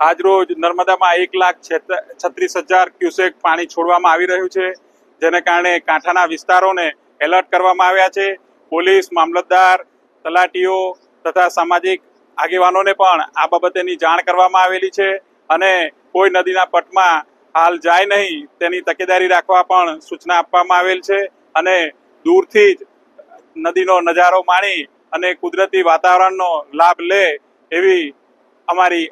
આજરોજ નર્મદામાં એક લાખ છેત- છત્રીસ હજાર ક્યુસેક પાણી છોડવામાં આવી રહ્યું છે, જેને કારણે કાંઠાના વિસ્તારોને એલર્ટ કરવામાં આવ્યા છે. પોલીસ, મામલતદાર, તલાટીઓ તથા સામાજિક આગેવાનોને પણ આ બાબતેની જાણ કરવામાં આવેલી છે અને કોઈ નદીના પટમાં હાલ જાય નહીં તેની તકેદારી રાખવા પણ સૂચના આપવામાં આવેલ છે અને દૂરથી જ નદીનો નજારો માણી અને કુદરતી વાતાવરણનો લાભ લે એવી અમારી